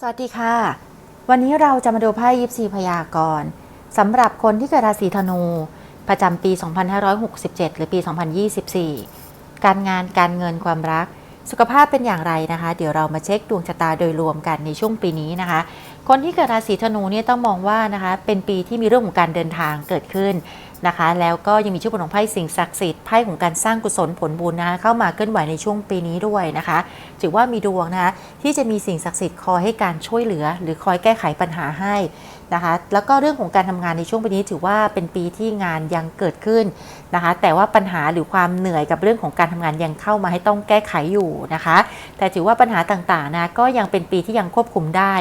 สวัสดีค่ะ วันนี้เราจะมาดูไพ่ยิปซีพยากรณ์สำหรับคนที่เกิดราศีธนู ประจำปี 2567 หรือปี 2024 การงานการเงินความรัก สุขภาพเป็นอย่างไรนะคะ เดี๋ยวเรามาเช็คดวงชะตาโดยรวมกันในช่วงปีนี้นะคะ คนที่เกิดราศีธนูเนี่ยต้องมองว่านะคะเป็นปีที่มีเรื่องของการเดินทางเกิดขึ้น นะคะ แล้วก็ยังมีชื่อผลของไพ่สิ่งศักดิ์สิทธิ์ไพ่ของการสร้างกุศลผลบุญนะคะเข้ามาเคลื่อนไหวในช่วงปีนี้ด้วยนะคะ ถือว่ามีดวงนะคะที่จะมีสิ่งศักดิ์สิทธิ์คอยให้การช่วยเหลือ หรือคอยแก้ไขปัญหาให้นะคะแล้วก็เรื่องของการทำงานในช่วงปีนี้ถือว่าเป็นปีที่งานยังเกิดขึ้นนะคะแต่ว่าปัญหาหรือความเหนื่อยกับเรื่องของการทำงานยังเข้ามาให้ต้องแก้ไขอยู่นะคะ แต่ถือว่าปัญหาต่างๆนะก็ยังเป็นปีที่ยังควบคุมได้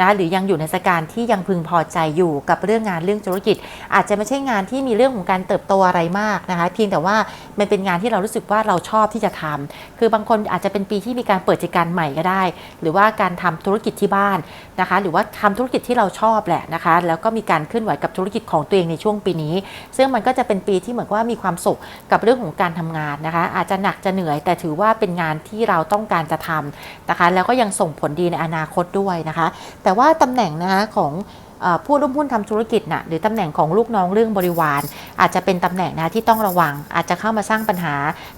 นะหรือยังอยู่ในสถานการที่ยังพึงพอใจอยู่กับเรื่องงานเรื่องธุรกิจ อาจจะไม่ใช่งานที่มีเรื่องของการเติบโตอะไรมากนะคะเพียงแต่ว่ามันเป็นงานที่เรารู้สึกว่าเราชอบที่จะทำคือบางคนอาจจะเป็นปีที่มีการเปิดกิจการใหม่ก็ได้ หรือว่าการทำธุรกิจที่บ้านนะคะ หรือว่าทำธุรกิจที่เราชอบแหละนะคะ แล้วก็มีการเคลื่อนไหวกับธุรกิจของตัวเองในช่วงปีนี้ ซึ่งมันก็จะเป็นปีที่เหมือนว่ามีความสุขกับเรื่องของการทำงานนะคะ อาจจะหนักจะเหนื่อย แต่ถือว่าเป็นงานที่เราต้องการจะทำนะคะ แล้วก็ยังส่งผลดีในอนาคตด้วยนะคะ แต่ว่าตำแหน่งนะคะของ ผู้ร่วมหุ้นทำธุรกิจนะหรือตำแหน่งของลูกน้องเรื่องบริวาร อาจจะเป็นตำแหน่งนะที่ต้องระวัง อาจจะเข้ามาสร้างปัญหา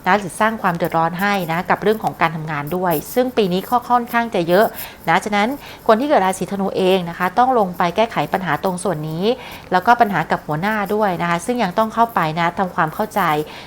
นะหรือสร้างความเดือดร้อนให้นะกับเรื่องของการทำงานด้วย ซึ่งปีนี้ข้อค่อนข้างจะเยอะนะฉะนั้นคนที่เกิดราศีธนูเองนะคะ ต้องลงไปแก้ไขปัญหาตรงส่วนนี้ แล้วก็ปัญหากับหัวหน้าด้วยนะคะ ซึ่งยังต้องเข้าไปนะทำความเข้าใจ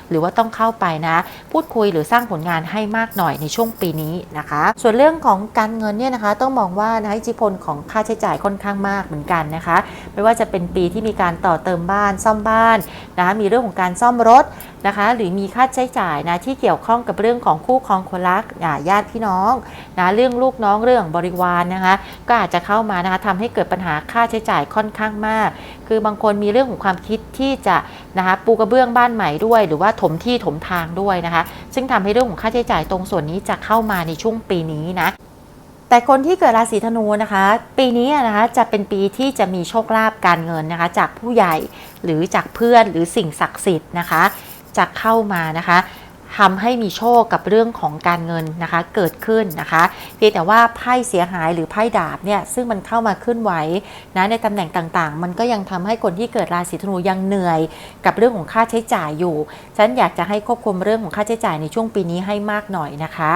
หรือว่าต้องเข้าไปนะ พูดคุยหรือสร้างผลงานให้มากหน่อยในช่วงปีนี้นะคะ ส่วนเรื่องของการเงินเนี่ยนะคะต้องมองว่านะอิทธิพลของค่าใช้จ่ายค่อนข้างมากเหมือนกันนะคะ ไม่ว่าจะเป็นปีที่มีการต่อเติมบ้านซ่อมบ้านนะคะมีเรื่องของการซ่อมรถนะคะ หรือมีค่าใช้จ่ายนะที่เกี่ยวข้องกับเรื่องของคู่ครองคนรักญาติพี่น้องนะเรื่องลูกน้องเรื่องบริวารนะคะ ก็อาจจะเข้ามานะคะทำให้เกิดปัญหาค่าใช้จ่ายค่อนข้างมาก คือบางคนมีเรื่องของความคิดที่จะนะคะปูกระเบื้องบ้านใหม่ด้วย หรือว่าถมที่ถมทางด้วยนะคะ ซึ่งทำให้เรื่องของค่าใช้จ่ายตรงส่วนนี้จะเข้ามาในช่วงปีนี้นะ แต่คนที่เกิดราศีธนูนะคะ ปีนี้นะคะจะเป็นปีที่จะมีโชคลาภการเงินนะคะ จากผู้ใหญ่หรือจากเพื่อนหรือสิ่งศักดิ์สิทธิ์นะคะจะเข้ามานะคะทำให้มีโชคกับเรื่องของการเงินนะคะเกิดขึ้นนะคะเพียงแต่ว่าไพ่เสียหายหรือไพ่ดาบเนี่ยซึ่งมันเข้ามาขึ้นไหวนะในตำแหน่งต่างๆ มันก็ยังทำให้คนที่เกิดราศีธนูยังเหนื่อย กับเรื่องของค่าใช้จ่ายอยู่ฉันอยากจะให้ควบคุมเรื่องของค่าใช้จ่ายในช่วงปีนี้ให้มากหน่อยนะคะ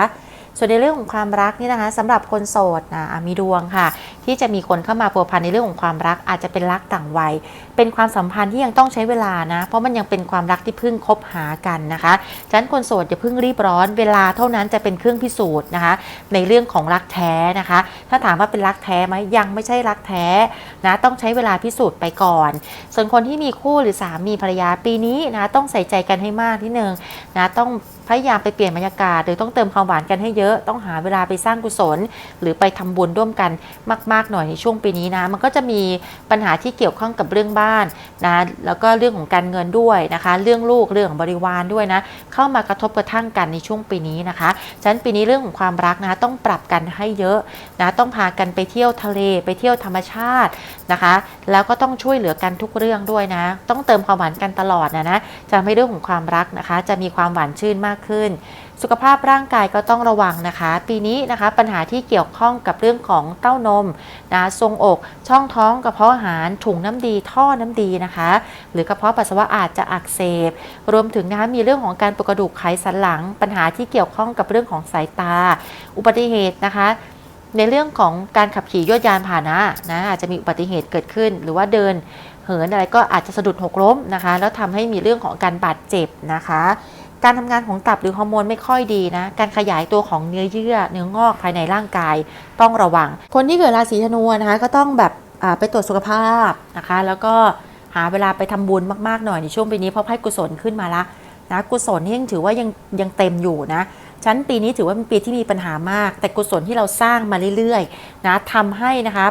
ส่วนในเรื่องของความรักนี่นะคะสำหรับคนโสดนะมีดวงค่ะ ที่จะมีคนเข้ามาพัวพันในเรื่องของความรักอาจจะเป็นรักต่างวัย เป็นความสัมพันธ์ที่ยังต้องใช้เวลานะ เพราะมันยังเป็นความรักที่เพิ่งคบหากันนะคะฉะนั้นคนโสดอย่าเพิ่งรีบร้อน เวลาเท่านั้นจะเป็นเครื่องพิสูจน์นะคะ ในเรื่องของรักแท้นะคะ ถ้าถามว่าเป็นรักแท้ไหมยังไม่ใช่รักแท้นะต้องใช้เวลาพิสูจน์ไปก่อน ส่วนคนที่มีคู่หรือสามีภรรยาปีนี้นะต้องใส่ใจกันให้มากที่นึงนะต้องพยายามไปเปลี่ยนบรรยากาศหรือต้องเติมความหวานกันให้เยอะต้องหาเวลาไปสร้างกุศล หรือไปทำบุญร่วมกันมาก ๆ หน่อยในช่วงปีนี้นะ มันก็จะมีปัญหาที่เกี่ยวข้องกับเรื่องบ้านนะแล้วก็เรื่องของการเงินด้วยนะคะ เรื่องลูกเรื่องของบริวารด้วยนะ เข้ามากระทบกระทั่งกันในช่วงปีนี้นะคะฉะนั้นปีนี้เรื่องของความรักนะต้องปรับกันให้เยอะนะต้องพากันไปเที่ยวทะเลไปเที่ยวธรรมชาตินะคะ แล้วก็ต้องช่วยเหลือกันทุกเรื่องด้วยนะ ต้องเติมความหวานกันตลอดนะนะจะทำให้เรื่องของความรักนะคะ จะมีความหวานชื่นมากขึ้น สุขภาพร่างกายก็ต้องระวังนะคะ ปีนี้นะคะปัญหาที่เกี่ยวข้องกับเรื่องของเต้านมนะทรงอก ช่องท้องกระเพาะอาหารถุงน้ำดีท่อน้ำดีนะคะ หรือกระเพาะปัสสาวะอาจจะอักเสบ รวมถึงนะคะมีเรื่องของการปวดกระดูกไขสันหลัง ปัญหาที่เกี่ยวข้องกับเรื่องของสายตา อุบัติเหตุนะคะในเรื่องของการขับขี่ยวดยานพาหนะนะอาจจะมีอุบัติเหตุเกิดขึ้น หรือว่าเดินเหินอะไรก็อาจจะสะดุดหกล้มนะคะ แล้วทำให้มีเรื่องของการบาดเจ็บนะคะ การทำงานของตับหรือฮอร์โมนไม่ค่อยดีนะ การขยายตัวของเนื้อเยื่อ เนื้องอกภายในร่างกายต้องระวัง คนที่เกิดราศีธนูนะคะก็ต้องแบบไปตรวจสุขภาพนะคะ แล้วก็หาเวลาไปทำบุญมากๆหน่อยในช่วงปีนี้เพราะไพ่กุศลขึ้นมาละนะกุศลนี่ยังถือว่ายังยังเต็มอยู่นะฉันปีนี้ถือว่าเป็นปีที่มีปัญหามาก แต่กุศลที่เราสร้างมาเรื่อยๆนะทำให้นะคะ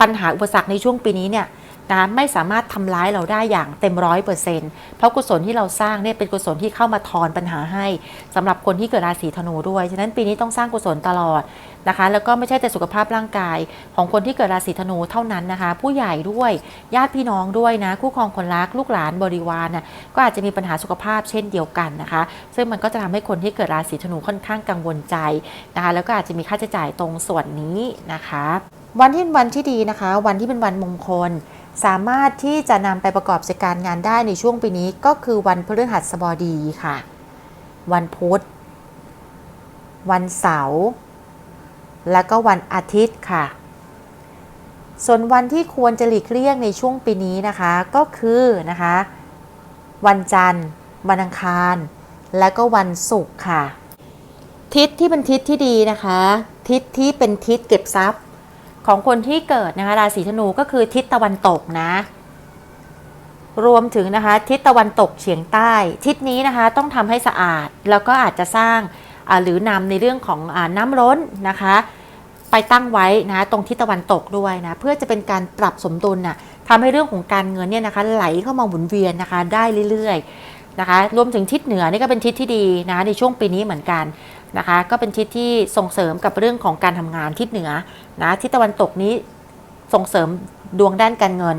ปัญหาอุปสรรคในช่วงปีนี้เนี่ย นะไม่สามารถทำร้ายเราได้อย่างเต็มร้อยเปอร์เซ็นต์เพราะกุศลที่เราสร้างเนี่ยเป็นกุศลที่เข้ามาทอนปัญหาให้สำหรับคนที่เกิดราศีธนูด้วย ฉะนั้นปีนี้ต้องสร้างกุศลตลอดนะคะ แล้วก็ไม่ใช่แต่สุขภาพร่างกาย ของคนที่เกิดราศีธนูเท่านั้นนะคะ ผู้ใหญ่ด้วยญาติพี่น้องด้วยนะ คู่ครองคนรักลูกหลานบริวารน่ะก็อาจจะมีปัญหาสุขภาพเช่นเดียวกันนะคะ ซึ่งมันก็จะทำให้คนที่เกิดราศีธนูค่อนข้างกังวลใจนะคะแล้วก็อาจจะมีค่าใช้จ่ายตรงส่วนนี้นะคะ วันที่เป็นวันที่ดีนะคะ วันที่เป็นวันมงคล สามารถที่จะนำไปประกอบกิจการงานได้ในช่วงปีนี้ก็คือวันพฤหัสบดีค่ะ วันพุธ วันเสาร์ แล้วก็วันอาทิตย์ค่ะ ส่วนวันที่ควรจะหลีกเลี่ยงในช่วงปีนี้นะคะก็คือนะคะ วันจันทร์ วันอังคาร และก็วันศุกร์ค่ะ ทิศที่เป็นทิศที่ดีนะคะ ทิศที่เป็นทิศเก็บทรัพย์ ของคนที่เกิดนะคะราศีธนูก็คือทิศตะวันตกนะ รวมถึงนะคะทิศตะวันตกเฉียงใต้ ทิศนี้นะคะต้องทำให้สะอาดแล้วก็อาจจะสร้างหรือนำในเรื่องของอน้ำล้นนะคะ ไปตั้งไว้นะตรงทิศตะวันตกด้วยนะเพื่อจะเป็นการปรับสมดุลน่ะทำให้เรื่องของการเงินเนี่ยนะคะไหลเข้ามาหมุนเวียนนะคะได้เรื่อยๆนะคะรวมถึงทิศเหนือนี่ก็เป็นทิศที่ดีนะในช่วงปีนี้เหมือนกัน นะคะ ก็เป็นทิศที่ส่งเสริมกับเรื่องของการทำงานทิศเหนือนะทิศตะวันตกนี้ส่งเสริมดวงด้านการเงิน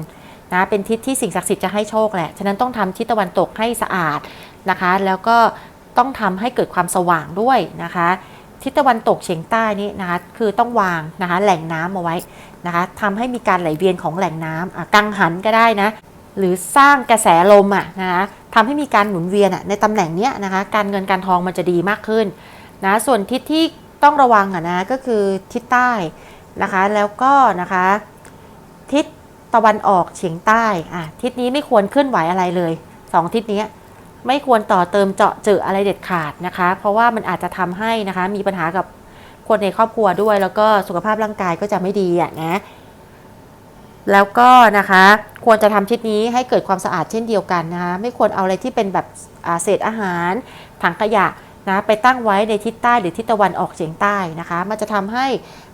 นะเป็นทิศที่สิ่งศักดิ์สิทธิ์จะให้โชคแหละฉะนั้นต้องทำทิศตะวันตกให้สะอาดนะคะ แล้วก็ต้องทำให้เกิดความสว่างด้วยนะคะ ทิศตะวันตกเฉียงใต้นี่นะคะ คือต้องวางนะคะแหล่งน้ำเอาไว้นะคะทำให้มีการไหลเวียนของแหล่งน้ำกังหันก็ได้นะหรือสร้างกระแสลมอะนะคะทำให้มีการหมุนเวียนอะในตำแหน่งเนี้ยนะคะ การเงินการทองมันจะดีมากขึ้น นะส่วนทิศที่ต้องระวังอะนะก็คือทิศใต้นะคะแล้วก็นะคะทิศตะวันออกเฉียงใต้อะทิศนี้ไม่ควรเคลื่อนไหวอะไรเลยสองทิศเนี้ยไม่ควรต่อเติมเจาะเจออะไรเด็ดขาดนะคะ เพราะว่ามันอาจจะทำให้นะคะมีปัญหากับคนในครอบครัวด้วย แล้วก็สุขภาพร่างกายก็จะไม่ดีอะนะแล้วก็นะคะควรจะทำทิศนี้ให้เกิดความสะอาดเช่นเดียวกันนะคะไม่ควรเอาอะไรที่เป็นแบบเศษอาหารถังขยะ นะไปตั้งไว้ในทิศใต้หรือทิศตะวันออกเฉียงใต้นะคะ มันจะทำให้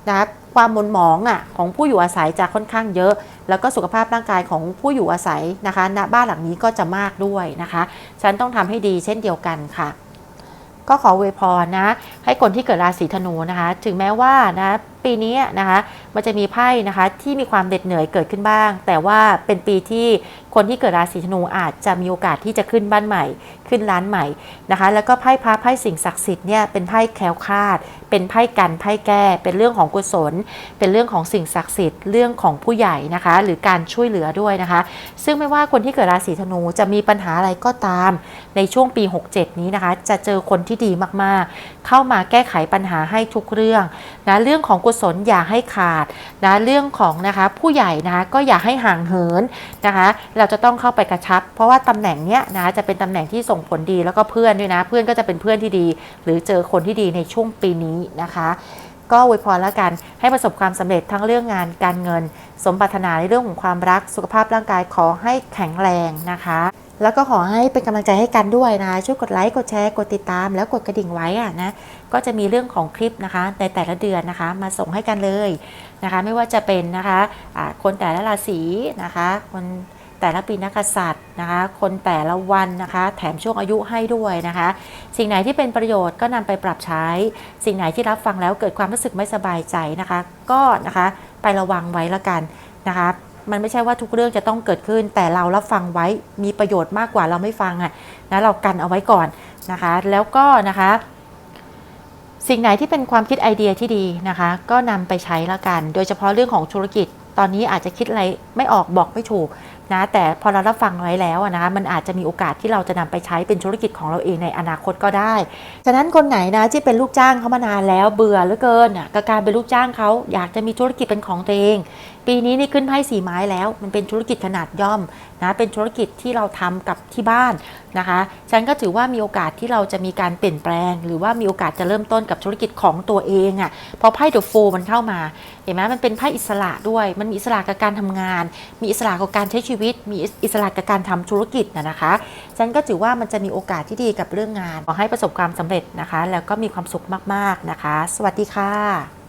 นะความมนหมองอะของผู้อยู่อาศัยจะค่อนข้างเยอะ แล้วก็สุขภาพร่างกายของผู้อยู่อาศัยนะคะณบ้านหลังนี้ก็จะมากด้วยนะคะฉันต้องทำให้ดีเช่นเดียวกันค่ะ ก็ขอเวพรนะ ให้คนที่เกิดราศีธนูนะคะ ถึงแม้ว่านะ ปีนี้นะคะมันจะมีไพ่นะคะที่มีความเหน็ดเหนื่อยเกิดขึ้นบ้าง แต่ว่าเป็นปีที่คนที่เกิดราศีธนูอาจจะมีโอกาสที่จะขึ้นบ้านใหม่ ขึ้นร้านใหม่นะคะ แล้วก็ไพ่พระไพ่สิ่งศักดิ์สิทธิ์เนี่ยเป็นไพ่แคล้วคลาด เป็นไพ่กันไพ่แก้ เป็นเรื่องของกุศล เป็นเรื่องของสิ่งศักดิ์สิทธิ์เรื่องของผู้ใหญ่นะคะ หรือการช่วยเหลือด้วยนะคะ ซึ่งไม่ว่าคนที่เกิดราศีธนูจะมีปัญหาอะไรก็ตาม ในช่วงปี 67 นี้นะคะ จะเจอคนที่ดีมากๆ เข้ามาแก้ไขปัญหาให้ทุกเรื่องนะเรื่องของกุศลอย่าให้ขาดนะเรื่องของนะคะผู้ใหญ่นะคะก็อย่าให้ห่างเหินนะคะ เราจะต้องเข้าไปกระชับ เพราะว่าตำแหน่งเนี้ยนะคะจะเป็นตำแหน่งที่ส่งผลดีแล้วก็เพื่อนด้วยนะ เพื่อนก็จะเป็นเพื่อนที่ดี หรือเจอคนที่ดีในช่วงปีนี้นะคะก็อวยพรแล้วกันให้ประสบความสำเร็จทั้งเรื่องงานการเงิน สมปรารถนาในเรื่องของความรักสุขภาพร่างกายขอให้แข็งแรงนะคะ แล้วก็ขอให้เป็นกำลังใจให้กันด้วยนะช่วยกดไลค์กดแชร์กดติดตาม แล้วกดกระดิ่งไว้อะนะก็จะมีเรื่องของคลิปนะคะในแต่ละเดือนนะคะ มาส่งให้กันเลยนะคะไม่ว่าจะเป็นนะคะอ่าคนแต่ละราศีนะคะ คนแต่ละปีนักษัตริย์นะคะ คนแต่ละวันนะคะ แถมช่วงอายุให้ด้วยนะคะ สิ่งไหนที่เป็นประโยชน์ก็นำไปปรับใช้ สิ่งไหนที่รับฟังแล้วเกิดความรู้สึกไม่สบายใจนะคะ ก็นะคะไประวังไว้ละกันนะคะ มันไม่ใช่ว่าทุกเรื่องจะต้องเกิดขึ้น แต่เรารับฟังไว้มีประโยชน์มากกว่าเราไม่ฟังอะนะเรากันเอาไว้ก่อนนะคะ แล้วก็นะคะ สิ่งไหนที่เป็นความคิดไอเดียที่ดีนะคะ ก็นำไปใช้ละกัน โดยเฉพาะเรื่องของธุรกิจ ตอนนี้อาจจะคิดอะไรไม่ออกบอกไม่ถูกนะแต่พอเรารับฟังไว้แล้วอะนะคะมันอาจจะมีโอกาสที่เราจะนำไปใช้เป็นธุรกิจของเราเองในอนาคตก็ได้ ฉะนั้นคนไหนนะที่เป็นลูกจ้างเขามานานแล้วเบื่อเหลือเกินกับการเป็นลูกจ้างเขาอยากจะมีธุรกิจเป็นของตัวเอง ปีนี้นี่ขึ้นไพ่สีไม้แล้ว มันเป็นธุรกิจขนาดย่อมนะเป็นธุรกิจที่เราทำกับที่บ้านนะคะฉันก็ถือว่ามีโอกาสที่เราจะมีการเปลี่ยนแปลง หรือว่ามีโอกาสจะเริ่มต้นกับธุรกิจของตัวเองอะ่ะพอไพ่เดอะโฟมันเข้ามาเห็นไหมมันเป็นไพ่อิสระด้วย มันมีอิสระกับการทำงาน มีอิสระกับการใช้ชีวิต มีอิสระกับการทำธุรกิจนะนะคะฉันก็ถือว่ามันจะมีโอกาสที่ดีกับเรื่องงานขอให้ประสบความสำเร็จนะคะ แล้วก็มีความสุขมากๆนะคะ สวัสดีค่ะ